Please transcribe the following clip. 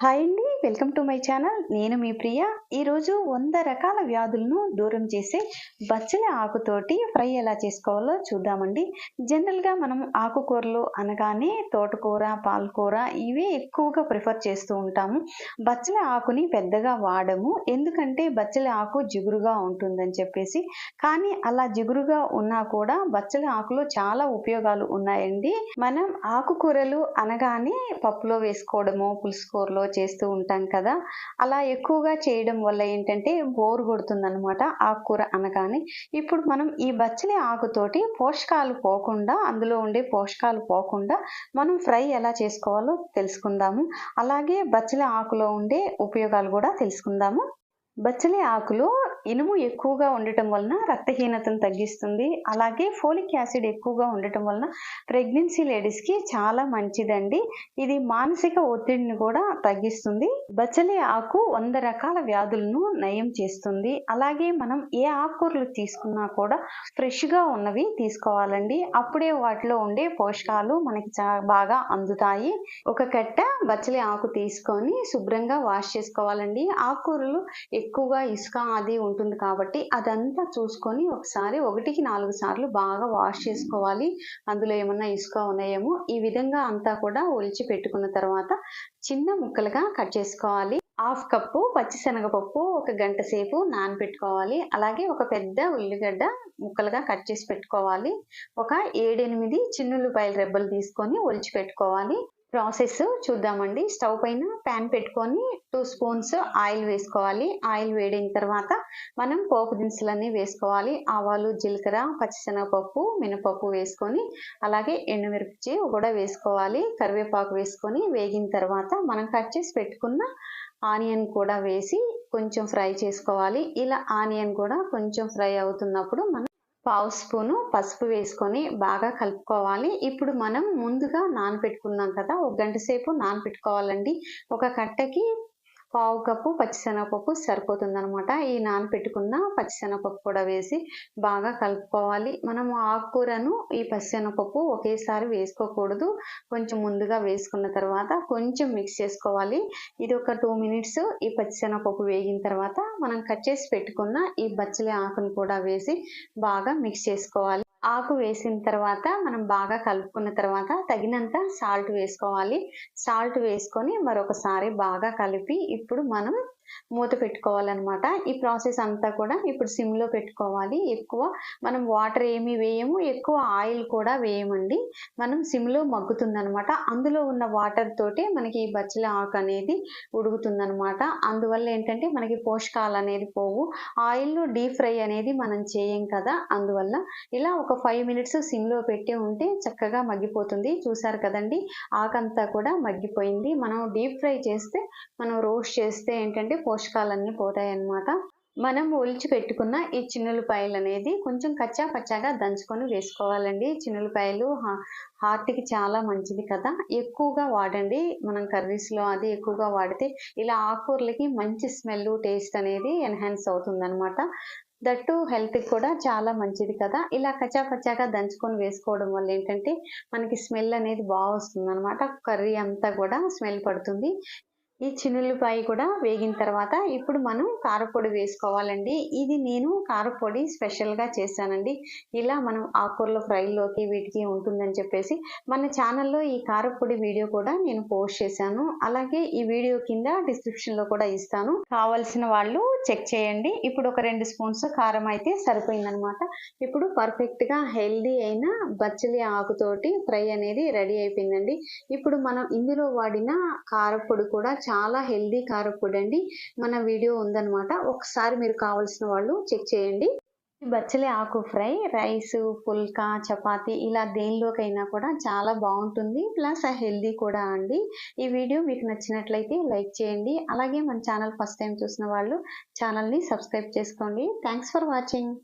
Hi అండి welcome to my channel నేను మీ ప్రియ. ఈరోజు వంద రకాల వ్యాధులను దూరం చేసే బచ్చలి ఆకుతోటి ఫ్రై ఎలా చేసుకోవాలో చూద్దామండి. జనరల్గా మనం ఆకుకూరలు అనగానే తోటకూర పాలకూర ఇవే ఎక్కువగా ప్రిఫర్ చేస్తూ ఉంటాము. బచ్చలి ఆకుని పెద్దగా వాడము ఎందుకంటే బచ్చలి ఆకు జిగురుగా ఉంటుందని చెప్పేసి. కానీ అలా జిగురుగా ఉన్నా కూడా బచ్చలి ఆకులో చాలా ఉపయోగాలు ఉన్నాయండి. మనం ఆకుకూరలు అనగానే పప్పులో వేసుకోవడము పులుసు కూరలో చేస్తూ ఉంటాం కదా. అలా ఎక్కువగా చేయడం వల్ల ఏంటంటే బోర్ కొడుతుంది అనమాట ఆకుకూర అనగానే. ఇప్పుడు మనం ఈ బచ్చలి ఆకుతోటి పోషకాలు పోకుండా అందులో ఉండే పోషకాలు పోకుండా మనం ఫ్రై ఎలా చేసుకోవాలో తెలుసుకుందాము. అలాగే బచ్చలి ఆకులో ఉండే ఉపయోగాలు కూడా తెలుసుకుందాము. బచ్చలి ఆకులో ఇనుము ఎక్కువగా ఉండటం వలన రక్తహీనతను తగ్గిస్తుంది. అలాగే ఫోలిక్ యాసిడ్ ఎక్కువగా ఉండటం వలన ప్రెగ్నెన్సీ లేడీస్కి చాలా మంచిదండి. ఇది మానసిక ఒత్తిడిని కూడా తగ్గిస్తుంది. బచ్చలి ఆకు వంద రకాల వ్యాధులను నయం చేస్తుంది. అలాగే మనం ఏ ఆకుకూరలు తీసుకున్నా కూడా ఫ్రెష్గా ఉన్నవి తీసుకోవాలండి. అప్పుడే వాటిలో ఉండే పోషకాలు మనకి బాగా అందుతాయి. ఒక కట్ట బచ్చలి ఆకు తీసుకొని శుభ్రంగా వాష్ చేసుకోవాలండి. ఆకుకూరలు ఎక్కువగా ఇసుక అది ఉంటుంది కాబట్టి అదంతా చూసుకొని ఒకసారి ఒకటికి నాలుగు సార్లు బాగా వాష్ చేసుకోవాలి. అందులో ఏమన్నా ఇసుక ఉన్నాయేమో ఈ విధంగా అంతా కూడా ఒలిచి పెట్టుకున్న తర్వాత చిన్న ముక్కలుగా కట్ చేసుకోవాలి. హాఫ్ కప్పు పచ్చిశనగపప్పు ఒక గంట సేపు నానబెట్టుకోవాలి అలాగే ఒక పెద్ద ఉల్లిగడ్డ ముక్కలుగా కట్ చేసి పెట్టుకోవాలి. ఒక ఏడెనిమిది చిన్నుల్లిపాయల రెబ్బలు తీసుకొని ఒలిచి పెట్టుకోవాలి. ప్రాసెస్ చూద్దామండి. స్టవ్ పైన ప్యాన్ పెట్టుకొని టూ స్పూన్స్ ఆయిల్ వేసుకోవాలి. ఆయిల్ వేడిన తర్వాత మనం పోపు దినుసులన్నీ వేసుకోవాలి. ఆవాలు జీలకర్ర పచ్చిశనగపప్పు మినపప్పు వేసుకొని అలాగే ఎండుమిరపచ్చి కూడా వేసుకోవాలి. కరివేపాకు వేసుకొని వేగిన తర్వాత మనం కట్ చేసి పెట్టుకున్న ఆనియన్ కూడా వేసి కొంచెం ఫ్రై చేసుకోవాలి. ఇలా ఆనియన్ కూడా కొంచెం ఫ్రై అవుతున్నప్పుడు మనం పావు స్పూను పసుపు వేసుకొని బాగా కలుపుకోవాలి. ఇప్పుడు మనం ముందుగా నానబెట్టుకున్నాం కదా ఒక గంట సేపు నానబెట్టుకోవాలండి. ఒక కట్టకి పావు కప్పు పచ్చిశనగపప్పు సరిపోతుందనమాట ఈ నానపెట్టుకున్న పచ్చిశనగపప్పు కూడా వేసి బాగా కలుపుకోవాలి. మనము ఆకుకూరను ఈ పచ్చిశనగపప్పు ఒకేసారి వేసుకోకూడదు. కొంచెం ముందుగా వేసుకున్న తర్వాత కొంచెం మిక్స్ చేసుకోవాలి. ఇది ఒక టూ మినిట్స్ ఈ పచ్చిశనగపప్పు వేగిన తర్వాత మనం కట్ చేసి పెట్టుకున్న ఈ బచ్చలి ఆకును కూడా వేసి బాగా మిక్స్ చేసుకోవాలి. ఆకు వేసిన తర్వాత మనం బాగా కలుపుకున్న తర్వాత తగినంత సాల్ట్ వేసుకోవాలి. సాల్ట్ వేసుకొని మరొకసారి బాగా కలిపి ఇప్పుడు మనం మూత పెట్టుకోవాలన్నమాట. ఈ ప్రాసెస్ అంతా కూడా ఇప్పుడు సిమ్లో పెట్టుకోవాలి. ఎక్కువ మనం వాటర్ ఏమి వేయము ఎక్కువ ఆయిల్ కూడా వేయమండి. మనం సిమ్లో మగ్గుతుందనమాట అందులో ఉన్న వాటర్ తోటే మనకి ఈ బచ్చల ఆకు అనేది ఉడుకుతుందనమాట అందువల్ల ఏంటంటే మనకి పోషకాలు అనేది పోవు. ఆయిల్లో డీప్ ఫ్రై అనేది మనం చేయం కదా. అందువల్ల ఇలా ఒక ఒక ఫైవ్ మినిట్స్ సిమ్లో పెట్టి ఉంటే చక్కగా మగ్గిపోతుంది. చూసారు కదండి? ఆకంతా కూడా మగ్గిపోయింది. మనం డీప్ ఫ్రై చేస్తే మనం రోస్ట్ చేస్తే ఏంటంటే పోషకాలన్నీ పోతాయి అన్నమాట మనం ఒలిచి పెట్టుకున్న ఈ చిన్నులపాయలు అనేది కొంచెం కచ్చా పచ్చాగా దంచుకొని వేసుకోవాలండి. చిన్నులపాయలు హార్ట్కి చాలా మంచిది కదా. ఎక్కువగా వాడండి. మనం కర్రీస్లో అది ఎక్కువగా వాడితే ఇలా ఆకుకూరలకి మంచి స్మెల్ టేస్ట్ అనేది ఎన్హాన్స్ అవుతుంది అనమాట దట్టు హెల్త్కి కూడా చాలా మంచిది కదా. ఇలా కచ్చా దంచుకొని వేసుకోవడం వల్ల ఏంటంటే మనకి స్మెల్ అనేది బాగా వస్తుంది అనమాట కర్రీ అంతా కూడా స్మెల్ పడుతుంది. ఈ చిన్నులపాయ కూడా వేగిన తర్వాత ఇప్పుడు మనం కారపొడి వేసుకోవాలండి. ఇది నేను కారపొడి స్పెషల్గా చేశానండి. ఇలా మనం ఆకుకూరల ఫ్రైలోకి వీటికి ఉంటుందని చెప్పేసి మన ఛానల్లో ఈ కారపొడి వీడియో కూడా నేను పోస్ట్ చేశాను. అలాగే ఈ వీడియో కింద డిస్క్రిప్షన్లో కూడా ఇస్తాను. కావలసిన వాళ్ళు చెక్ చేయండి. ఇప్పుడు ఒక రెండు స్పూన్స్ కారం అయితే సరిపోయిందనమాట ఇప్పుడు పర్ఫెక్ట్గా హెల్దీ అయిన బచ్చలి ఆకుతోటి ఫ్రై అనేది రెడీ అయిపోయిందండి. ఇప్పుడు మనం ఇందులో వాడిన కారపొడి కూడా చాలా హెల్దీ కారపొడి అండి. మన వీడియో ఉందన్నమాట. ఒకసారి మీరు కావాల్సిన వాళ్ళు చెక్ చేయండి. బచ్చలి ఆకు ఫ్రై రైస్ పుల్కా చపాతి ఇలా దేనిలోకైనా కూడా చాలా బాగుంటుంది. ప్లస్ హెల్దీ కూడా అండి. ఈ వీడియో మీకు నచ్చినట్లయితే లైక్ చేయండి. అలాగే మన ఛానల్ ఫస్ట్ టైం చూసిన వాళ్ళు ఛానల్ని సబ్స్క్రైబ్ చేసుకోండి. Thanks for watching.